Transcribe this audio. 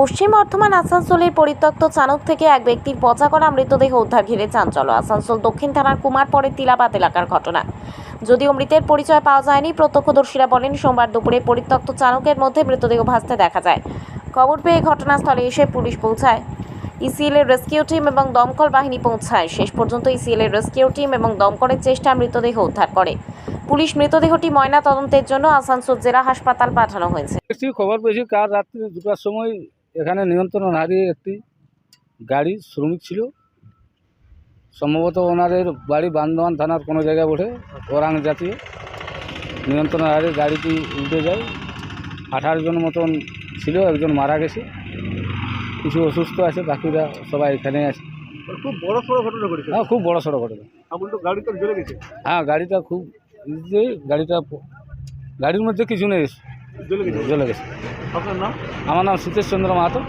পশ্চিম বর্ধমান আসানসোলের পরিত্যক্ত চানক থেকে এক ব্যক্তির পচা করা মৃতদেহ উদ্ধার ঘিরে চাঞ্চল্য। আসানসোল দক্ষিণ থানার কুমারপড়ের তিলাপাত এলাকার ঘটনা। যদিও মৃতের পরিচয় পাওয়া যায়নি, প্রত্যক্ষদর্শীরা বলেন, সোমবার দুপুরে পরিত্যক্ত চানকের মধ্যে মৃতদেহ ভাসতে দেখা যায়। খবর পেয়ে ঘটনাস্থলে এসে পুলিশ পৌঁছায়। ইসিএল এর রেস্কিউ টিম এবং দমকল বাহিনী পৌঁছায়। শেষ পর্যন্ত ইসিএল এর রেস্কিউ টিম এবং দমকলের চেষ্টা মৃতদেহ উদ্ধার করে। পুলিশ মৃতদেহটি ময়না তদন্তের জন্য আসানসোল জেলা হাসপাতাল পাঠানো হয়েছে। খবর পেয়েছি, কাল রাত্রি দুটার সময় এখানে নিয়ন্ত্রণ হারিয়ে একটি গাড়ি শ্রমিক ছিল। সম্ভবত ওনাদের বাড়ি বান্দোয়ান থানার কোনো জায়গায় ওঠে ওরাং জাতীয়। নিয়ন্ত্রণ হারিয়ে গাড়িটি উল্টে যায়। আঠারো জন মতন ছিল একজন মারা গেছে। কিছু অসুস্থ আছে বাকিরা সবাই এখানে আছে। খুব বড় সড়ো ঘটনা ঘটেছে। হ্যাঁ খুব বড় সড়ো ঘটনা। আগুন তো গাড়ি তো জ্বলে গেছে। হ্যাঁ গাড়িটা খুব গাড়িটা গাড়ির মধ্যে কিছু নেই। জ্বলে গেছে। আমার নাম সতীশ চন্দ্র মাহাতো।